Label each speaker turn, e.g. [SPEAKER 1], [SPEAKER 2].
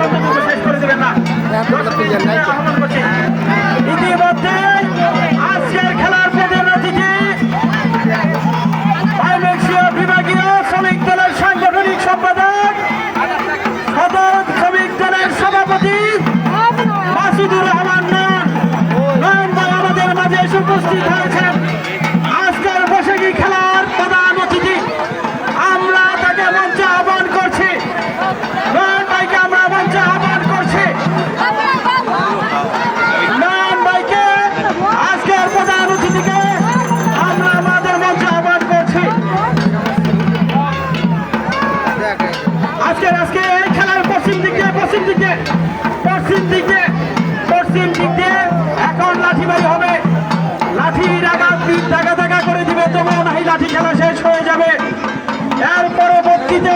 [SPEAKER 1] Thank you. আজকের, আজকে এই খেলার পশ্চিম দিক পশ্চিম দিক পশ্চিম দিক পশ্চিম দিক। দিয়ে এখন লাঠিবাড়ি হবে। লাঠি আঘাত দিন টাকা টাকা করে দিবে। তবুও নাহি লাঠি খেলা শেষ হয়ে যাবে। এর পরবর্তীতে